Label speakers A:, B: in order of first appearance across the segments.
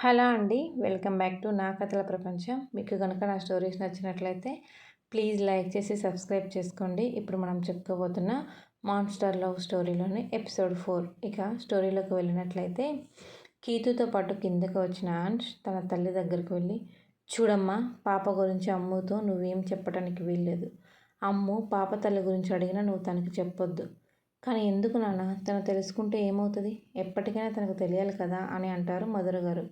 A: Hello అండి welcome back to నా కథల ప్రపంచం. మీకు కనుక నా స్టోరీస్ నచ్చినట్లయితే ప్లీజ్ లైక్ చేసి సబ్స్క్రైబ్ చేసుకోండి. ఇప్పుడు మనం చెప్పుకోబోతున్న మాన్స్టర్ లవ్ స్టోరీలోని ఎపిసోడ్ ఫోర్. ఇక స్టోరీలోకి వెళ్ళినట్లయితే కీతుతో పాటు కిందకు వచ్చిన ఆంష్ తన తల్లి దగ్గరికి వెళ్ళి చూడమ్మా పాప గురించి అమ్ముతో నువ్వేం చెప్పడానికి వీల్లేదు. అమ్ము పాప తల్లి గురించి అడిగినా నువ్వు తనకి చెప్పొద్దు. కానీ ఎందుకు నాన్న? తను తెలుసుకుంటే ఏమవుతుంది? ఎప్పటికైనా తనకు తెలియాలి కదా అని అంటారు మధుర గారు.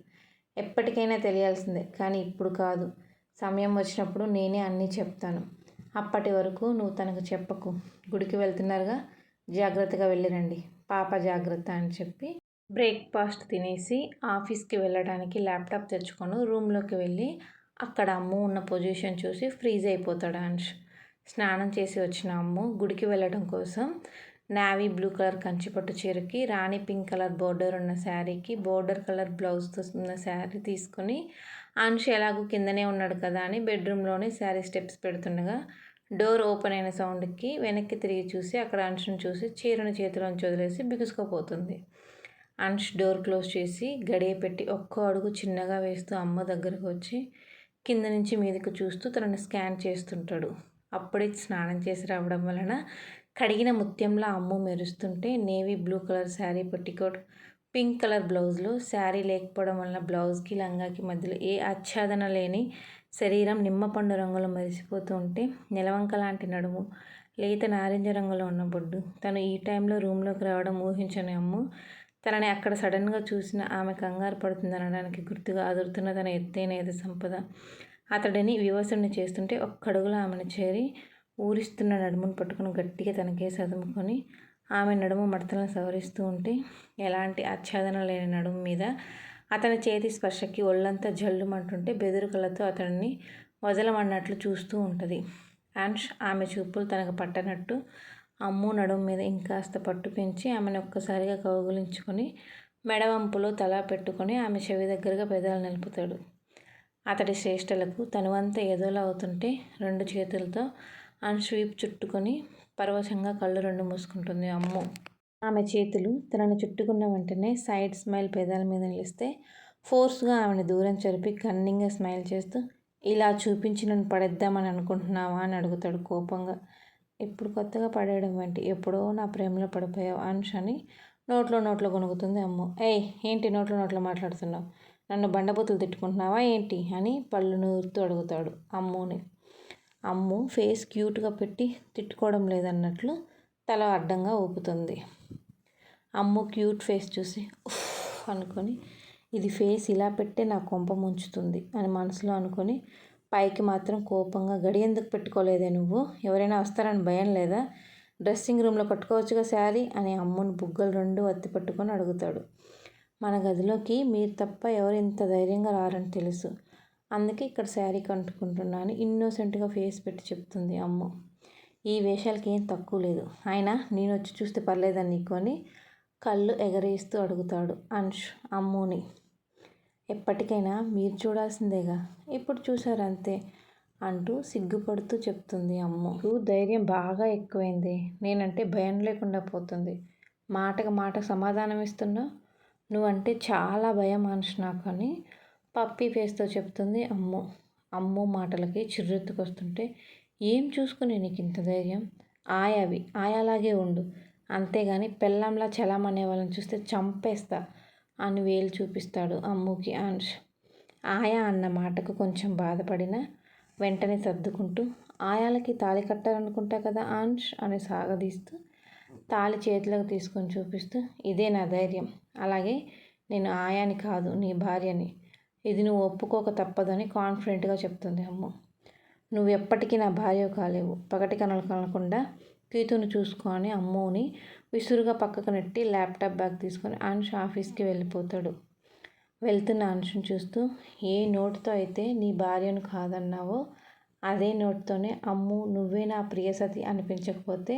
A: ఎప్పటికైనా తెలియాల్సిందే. కానీ ఇప్పుడు కాదు. సమయం వచ్చినప్పుడు నేనే అన్నీ చెప్తాను. అప్పటి వరకు నువ్వు తనకు చెప్పకు. గుడికి వెళ్తున్నారుగా? జాగ్రత్తగా వెళ్ళిరండి. పాప జాగ్రత్త అని చెప్పి బ్రేక్ఫాస్ట్ తినేసి ఆఫీస్కి వెళ్ళడానికి ల్యాప్టాప్ తెచ్చుకొని రూమ్లోకి వెళ్ళి అక్కడ అమ్ము ఉన్న పొజిషన్ చూసి ఫ్రీజ్ అయిపోతాడు అంశ్. స్నానం చేసి వచ్చిన అమ్ము గుడికి వెళ్ళడం కోసం నావీ బ్లూ కలర్ కంచిపట్టు చీరకి రాణి పింక్ కలర్ బోర్డర్ ఉన్న శారీకి బోర్డర్ కలర్ బ్లౌజ్తో ఉన్న శారీ తీసుకుని అంశు ఎలాగో కిందనే ఉన్నాడు కదా అని బెడ్రూమ్లోనే శారీ స్టెప్స్ పెడుతుండగా డోర్ ఓపెన్ అయిన సౌండ్కి వెనక్కి తిరిగి చూసి అక్కడ అంశుని చూసి చీరను చేతిలోంచి వదిలేసి బిగుసుకుపోతుంది. అంశ్ డోర్ క్లోజ్ చేసి గడియ పెట్టి ఒక్కో అడుగు చిన్నగా వేస్తూ అమ్మ దగ్గరకు వచ్చి కింద నుంచి మీదకు చూస్తూ తనని స్కాన్ చేస్తుంటాడు. అప్పుడే స్నానం చేసి రావడం వలన కడిగిన ముత్యంలా Ammu మెరుస్తుంటే navy blue colour sari petticoat pink colour బ్లౌజ్లో. శారీ లేకపోవడం వల్ల బ్లౌజ్కి లంగాకి మధ్యలో ఏ ఆచ్ఛాదన లేని శరీరం నిమ్మపండు రంగులో మెరిసిపోతూ ఉంటే నిలవంక లాంటి నడుము లేత నారింజ రంగులో ఉన్న బొడ్డు. తను ఈ టైంలో రూమ్లోకి రావడం ఊహించని అమ్ము. తనని అక్కడ సడన్గా చూసిన ఆమె కంగారు పడుతుందనడానికి గుర్తుగా అదురుతున్న తన ఎత్తైన ఏదో సంపద. అతడిని వివసుడిని చేస్తుంటే ఒక్కడుగులో ఆమెను చేరి ఊరిస్తున్న నడుమును పట్టుకుని గట్టిగా తనకే సదుముకొని ఆమె నడుము మడతలను సవరిస్తూ ఉంటే ఎలాంటి ఆచ్ఛాదన లేని నడుము మీద అతని చేతి స్పర్శకి ఒళ్ళంతా జల్లుమంటుంటే బెదురు కళ్ళతో అతడిని వదలమన్నట్లు చూస్తూ ఉంటుంది. అంష్ ఆమె చూపులు తనకు పట్టనట్టు అమ్ము నడుము మీద ఇంకాస్త పట్టు పెంచి ఆమెను ఒక్కసారిగా కౌగులించుకొని మెడవంపులో తల పెట్టుకొని ఆమె చెవి దగ్గరగా పెదాలు నిలుపుతాడు. అతడి శ్రేష్టలకు తనువంతా ఏదోలా అవుతుంటే రెండు చేతులతో అన్స్వీప్ చుట్టుకొని పరవశంగా కళ్ళు రెండు మూసుకుంటుంది. అమ్ము! ఆమె చేతులు తనని చుట్టుకున్న వెంటనే సైడ్ స్మైల్ పేదాల మీద నిలిస్తే ఫోర్స్గా ఆమెను దూరం జరిపి కన్నింగ్గా స్మైల్ చేస్తూ ఇలా చూపించి నన్ను పడేద్దామని అనుకుంటున్నావా? అని అడుగుతాడు కోపంగా. ఇప్పుడు కొత్తగా పడేయడం వంటి ఎప్పుడో నా ప్రేమలో పడిపోయావు అంశ అని నోట్లో నోట్లో కొనుగుతుంది అమ్ము. ఏయ్ ఏంటి నోట్లో నోట్లో మాట్లాడుతున్నావు? నన్ను బండబూతులు తిట్టుకుంటున్నావా ఏంటి? అని పళ్ళు నూరుతూ అడుగుతాడు అమ్ముని. అమ్ము ఫేస్ క్యూట్గా పెట్టి తిట్టుకోవడం లేదన్నట్లు తల అడ్డంగా ఊపుతుంది. అమ్ము క్యూట్ ఫేస్ చూసి అనుకొని ఇది ఫేస్ ఇలా పెట్టే నా కొంప ముంచుతుంది అని మనసులో అనుకొని పైకి మాత్రం కోపంగా గడి ఎందుకు పెట్టుకోలేదే నువ్వు? ఎవరైనా వస్తారని భయం లేదా? డ్రెస్సింగ్ రూమ్లో కట్టుకోవచ్చుగా శారీ? అని అమ్ముని బుగ్గలు రెండు వత్తి పట్టుకొని అడుగుతాడు. మన గదిలోకి మీరు తప్ప ఎవరు ఇంత ధైర్యంగా రారని తెలుసు. అందుకే ఇక్కడ శారీ కట్టుకుంటున్నాను. ఇన్నోసెంట్గా ఫేస్ పెట్టి చెప్తుంది అమ్మ. ఈ వేషాలకి ఏం తక్కువ లేదు. ఆయన నేను వచ్చి చూస్తే పర్లేదని నీకు కళ్ళు ఎగరేస్తూ అడుగుతాడు అంష్ అమ్ముని. ఎప్పటికైనా మీరు చూడాల్సిందేగా. ఇప్పుడు చూసారు అంతే అంటూ సిగ్గుపడుతూ చెప్తుంది అమ్ము. ధైర్యం బాగా ఎక్కువైంది. నేనంటే భయం లేకుండా పోతుంది. మాటకు మాట సమాధానం ఇస్తున్నా? నువ్వంటే చాలా భయం మనిషి నాకు అని పప్పీ ఫేస్తో చెప్తుంది. అమ్మో అమ్మో మాటలకి చిర్రెత్తుకొస్తుంటే ఏం చూసుకుని నీకు ఇంత ధైర్యం? ఆయావి ఆయాలాగే ఉండు. అంతేగాని పెళ్ళంలా చలామనే వాళ్ళని చూస్తే చంపేస్తా అని వేలు చూపిస్తాడు అమ్ముకి అంష్ ఆయా అన్న మాటకు కొంచెం బాధపడిన వెంటనే సర్దుకుంటూ ఆయాలకి తాళి కట్టాలనుకుంటా కదా అంశ్ అని సాగదీస్తూ తాళి చేతిలోకి తీసుకొని చూపిస్తూ ఇదే నా ధైర్యం. అలాగే నేను ఆయాని కాదు నీ భార్యని. ఇది నువ్వు ఒప్పుకోక తప్పదని కాన్ఫిడెంట్గా చెప్తుంది అమ్మ. నువ్వు ఎప్పటికీ నా భార్య కాలేవు. పగటి కనలు కనకుండా కీతును చూసుకొని అమ్మోని విసురుగా పక్కకు నెట్టి ల్యాప్టాప్ బ్యాగ్ తీసుకొని అంశు ఆఫీస్కి వెళ్ళిపోతాడు. వెళ్తున్న అంశుని చూస్తూ ఏ నోటుతో అయితే నీ భార్యను కాదన్నావో అదే నోట్తోనే అమ్ము నువ్వే నా ప్రియసతి అనిపించకపోతే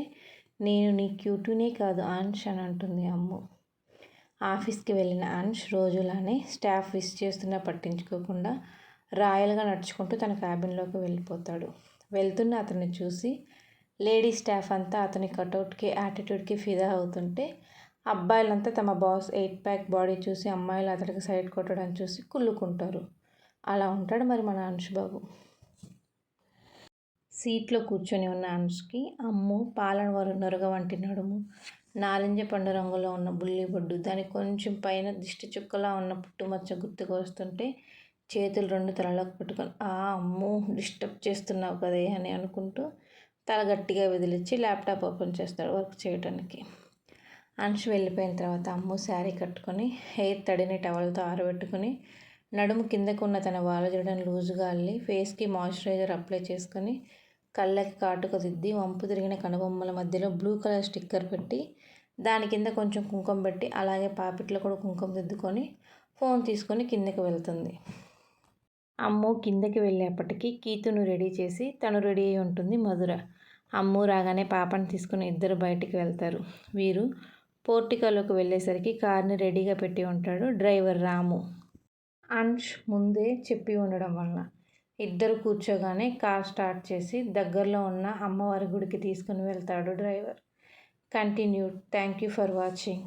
A: నేను నీ క్యూటునే కాదు అంశ్ అని అంటుంది అమ్ము. ఆఫీస్కి వెళ్ళిన అన్ష్ రోజులానే స్టాఫ్ విష్ చేస్తున్నా పట్టించుకోకుండా రాయల్గా నడుచుకుంటూ తన క్యాబిన్లోకి వెళ్ళిపోతాడు. వెళ్తున్న అతన్ని చూసి లేడీ స్టాఫ్ అంతా అతని కటౌట్కి యాటిట్యూడ్కి ఫిదా అవుతుంటే అబ్బాయిలంతా తమ బాస్ ఎయిట్ ప్యాక్ బాడీ చూసి అమ్మాయిలు అతడికి సైడ్ కొట్టడం చూసి కుళ్ళుకుంటారు. అలా ఉంటాడు మరి మన అంశు బాబు. సీట్లో కూర్చొని ఉన్న అంశుకి అమ్ము పాలన వారు నొరగ వంటి నడుము. నారింజ పండు రంగులో ఉన్న బుల్లి బొడ్డు దానికి కొంచెం పైన దిష్టి చుక్కలా ఉన్న పుట్టుమచ్చ గుర్తుకు వస్తుంటే చేతులు రెండు తలలోకి పెట్టుకొని ఆ అమ్ము డిస్టర్బ్ చేస్తున్నావు కదే అని అనుకుంటూ తల గట్టిగా వదిలిచ్చి ల్యాప్టాప్ ఓపెన్ చేస్తాడు వర్క్ చేయడానికి అంశు వెళ్ళిపోయిన తర్వాత అమ్ము శారీ కట్టుకొని హెయిర్ తడిని టవల్తో ఆరబెట్టుకొని నడుము కిందకు ఉన్న తన వాలజడను లూజుగా అల్లి ఫేస్కి మాయిశ్చరైజర్ అప్లై చేసుకొని కళ్ళకి కాటుక దిద్ది వంపు తిరిగిన కనుబొమ్మల మధ్యలో బ్లూ కలర్ స్టిక్కర్ పెట్టి దాని కింద కొంచెం కుంకుమ పెట్టి అలాగే పాపిట్లో కూడా కుంకుమ దిద్దుకొని ఫోన్ తీసుకొని కిందకి వెళ్తుంది. అమ్ము కిందకి వెళ్ళేప్పటికీ కీతును రెడీ చేసి తను రెడీ అయి ఉంటుంది మధుర. అమ్ము రాగానే పాపని తీసుకుని ఇద్దరు బయటికి వెళ్తారు. వీరు పోర్టికోలోకి వెళ్ళేసరికి కార్ని రెడీగా పెట్టి ఉంటాడు డ్రైవర్ రాము. అంష్ ముందే చెప్పి ఉండడం వల్ల ఇద్దరు కూర్చోగానే కార్ స్టార్ట్ చేసి దగ్గరలో ఉన్న అమ్మవారి గుడికి తీసుకుని వెళ్తాడు driver. Continue thank you for watching.